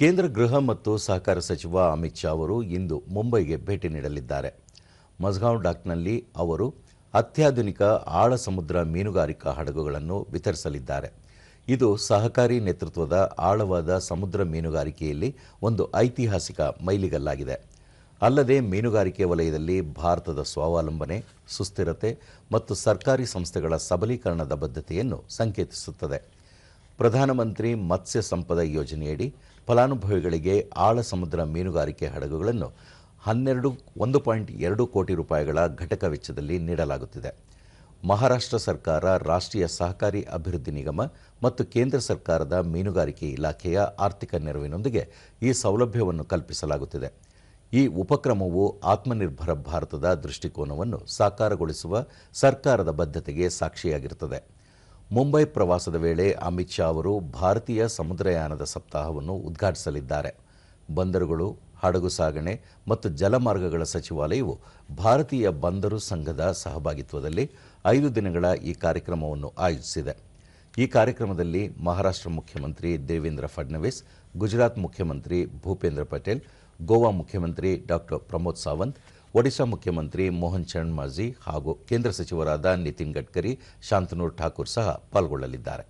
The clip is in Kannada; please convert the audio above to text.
ಕೇಂದ್ರ ಗೃಹ ಮತ್ತು ಸಹಕಾರ ಸಚಿವ ಅಮಿತ್ ಶಾ ಅವರು ಇಂದು ಮುಂಬೈಗೆ ಭೇಟಿ ನೀಡಲಿದ್ದಾರೆ. ಮಜ್ಗಾಂವ್ ಡಾಕ್ನಲ್ಲಿ ಅವರು ಅತ್ಯಾಧುನಿಕ ಆಳ ಸಮುದ್ರ ಮೀನುಗಾರಿಕಾ ಹಡಗುಗಳನ್ನು ವಿತರಿಸಲಿದ್ದಾರೆ. ಇದು ಸಹಕಾರಿ ನೇತೃತ್ವದ ಆಳವಾದ ಸಮುದ್ರ ಮೀನುಗಾರಿಕೆಯಲ್ಲಿ ಒಂದು ಐತಿಹಾಸಿಕ ಮೈಲಿಗಲ್ಲಾಗಿದೆ. ಅಲ್ಲದೆ ಮೀನುಗಾರಿಕೆ ವಲಯದಲ್ಲಿ ಭಾರತದ ಸ್ವಾವಲಂಬನೆ, ಸುಸ್ಥಿರತೆ ಮತ್ತು ಸರ್ಕಾರಿ ಸಂಸ್ಥೆಗಳ ಸಬಲೀಕರಣದ ಬದ್ಧತೆಯನ್ನು ಸಂಕೇತಿಸುತ್ತದೆ. ಪ್ರಧಾನಮಂತ್ರಿ ಮತ್ಸ್ಯ ಸಂಪದ ಯೋಜನೆಯಡಿ ಫಲಾನುಭವಿಗಳಿಗೆ ಆಳ ಸಮುದ್ರ ಮೀನುಗಾರಿಕೆ ಹಡಗುಗಳನ್ನು ಹನ್ನೆರಡು, ಒಂದು ಪಾಯಿಂಟ್ ಎರಡು ಕೋಟಿ ರೂಪಾಯಿಗಳ ಘಟಕ ವೆಚ್ಚದಲ್ಲಿ ನೀಡಲಾಗುತ್ತಿದೆ. ಮಹಾರಾಷ್ಟ್ರ ಸರ್ಕಾರ ರಾಷ್ಟ್ರೀಯ ಸಹಕಾರಿ ಅಭಿವೃದ್ಧಿ ನಿಗಮ ಮತ್ತು ಕೇಂದ್ರ ಸರ್ಕಾರದ ಮೀನುಗಾರಿಕೆ ಇಲಾಖೆಯ ಆರ್ಥಿಕ ನೆರವಿನೊಂದಿಗೆ ಈ ಸೌಲಭ್ಯವನ್ನು ಕಲ್ಪಿಸಲಾಗುತ್ತಿದೆ. ಈ ಉಪಕ್ರಮವು ಆತ್ಮನಿರ್ಭರ ಭಾರತದ ದೃಷ್ಟಿಕೋನವನ್ನು ಸಾಕಾರಗೊಳಿಸುವ ಸರ್ಕಾರದ ಬದ್ಧತೆಗೆ ಸಾಕ್ಷಿಯಾಗಿರುತ್ತದೆ. ಮುಂಬೈ ಪ್ರವಾಸದ ವೇಳೆ ಅಮಿತ್ ಶಾ ಅವರು ಭಾರತೀಯ ಸಮುದ್ರಯಾನದ ಸಪ್ತಾಹವನ್ನು ಉದ್ಘಾಟಿಸಲಿದ್ದಾರೆ. ಬಂದರುಗಳು, ಹಡಗು ಸಾಗಣೆ ಮತ್ತು ಜಲಮಾರ್ಗಗಳ ಸಚಿವಾಲಯವು ಭಾರತೀಯ ಬಂದರು ಸಂಘದ ಸಹಭಾಗಿತ್ವದಲ್ಲಿ ಐದು ದಿನಗಳ ಈ ಕಾರ್ಯಕ್ರಮವನ್ನು ಆಯೋಜಿಸಿದೆ. ಈ ಕಾರ್ಯಕ್ರಮದಲ್ಲಿ ಮಹಾರಾಷ್ಟ್ರ ಮುಖ್ಯಮಂತ್ರಿ ದೇವೇಂದ್ರ ಫಡ್ನವೀಸ್, ಗುಜರಾತ್ ಮುಖ್ಯಮಂತ್ರಿ ಭೂಪೇಂದ್ರ ಪಟೇಲ್, ಗೋವಾ ಮುಖ್ಯಮಂತ್ರಿ ಡಾಕ್ಟರ್ ಪ್ರಮೋದ್ ಸಾವಂತ್ ಒಡಿಶಾ ಮುಖ್ಯಮಂತ್ರಿ ಮೋಹನ್ ಚರಣ್ ಮಾಜಿ ಹಾಗೂ ಕೇಂದ್ರ ಸಚಿವರಾದ ನಿತಿನ್ ಗಡ್ಕರಿ ಶಾಂತನೂರ್ ಠಾಕೂರ್ ಸಹ ಪಾಲ್ಗೊಳ್ಳಲಿದ್ದಾರೆ.